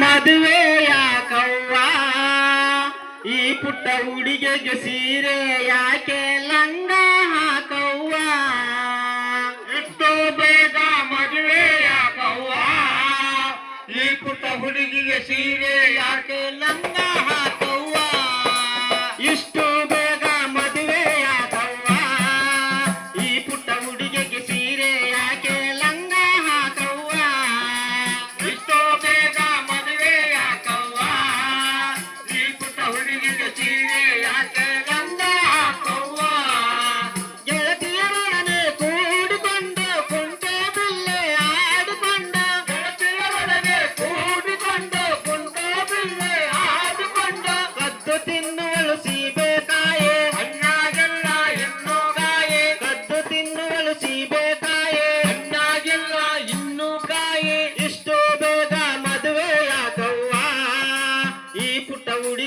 ಮದುವೆಯ ಕವ್ವ ಈ ಪುಟ್ಟ ಹುಡುಗಿಗೆ ಸೀರೆ ಯಾಕೆ ಲಂಗ ಹಾಕವ್ವ? ಇಷ್ಟು ಬೇಗ ಮದುವೆಯ ಕವ್ವ ಈ ಪುಟ್ಟ ಹುಡುಗಿಗೆ ಸೀರೆ ಯಾಕೆ ಲಂಗ पुट उड़ी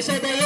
Eso te